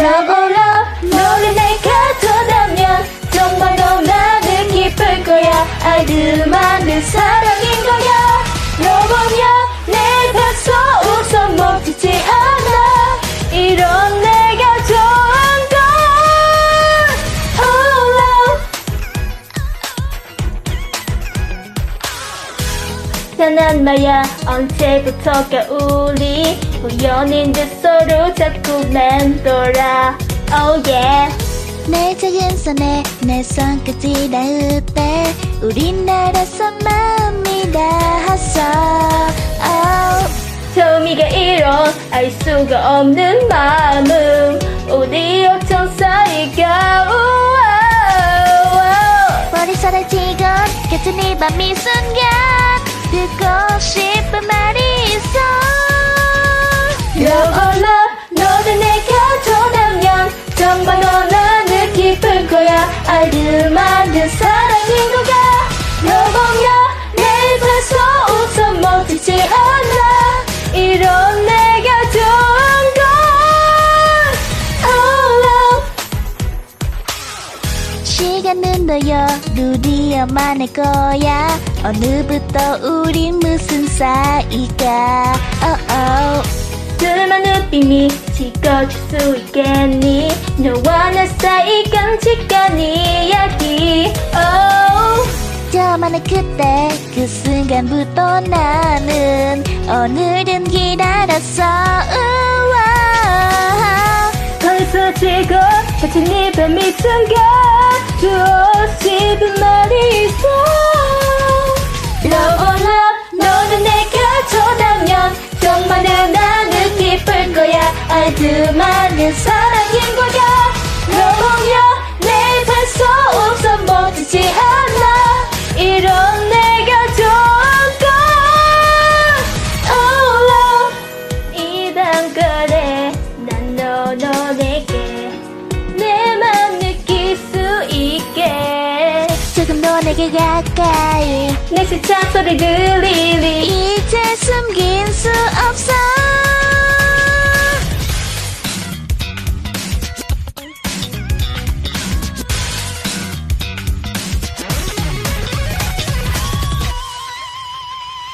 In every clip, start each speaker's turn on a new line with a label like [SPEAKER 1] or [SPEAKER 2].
[SPEAKER 1] 나 몰라 너를 내가 떠나면 정말 너 나를 기쁠 거야. 아드만은 사랑인 거야. 너 보면 말야 언제부터가 우리 우연인 듯 서로 자꾸 맴돌아. Oh yeah.
[SPEAKER 2] 내 작은 손에 내 손까지 닿을 때 알아서 마음이 닿았어 oh.
[SPEAKER 1] 처음이가 이런 알 수가 없는 마음은 우리 어쩜 사이가 우와
[SPEAKER 2] 머리살을 지건 곁은 이 밤이 순간 듣고 싶은 말이 있어.
[SPEAKER 1] Love or love 너를 내가 전하면 정말 너 나를 기쁠 거야. 알들만
[SPEAKER 2] 시간은 너여 루디어만 할 거야 어느부터 우린 무슨 사이가 oh, oh.
[SPEAKER 1] 둘만 눈빛이 지켜줄 수 있겠니 너와 나 사이 깜찍한 이야기 oh.
[SPEAKER 2] 저만의 그때 그 순간부터 나는 오늘은 기다렸어 우와.
[SPEAKER 1] 벌써 지고 같은 네 밤이 주어 싶은 말이 있어 Love or love 너는 내가 전하면 정말 내 나는 기쁠 거야. 알드만은 사
[SPEAKER 2] 내게 가까이
[SPEAKER 1] 내 시차 소리 들리리.
[SPEAKER 2] 이제 숨긴 수 없어.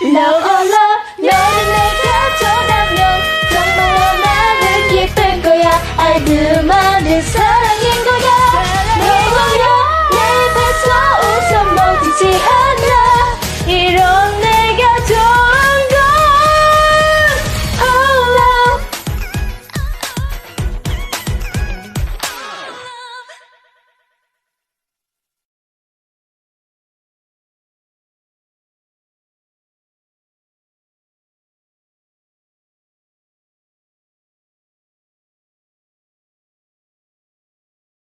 [SPEAKER 1] Love or love 너를 내가 전하면 정말 너 나를 기쁠 거야. 알드만은 사랑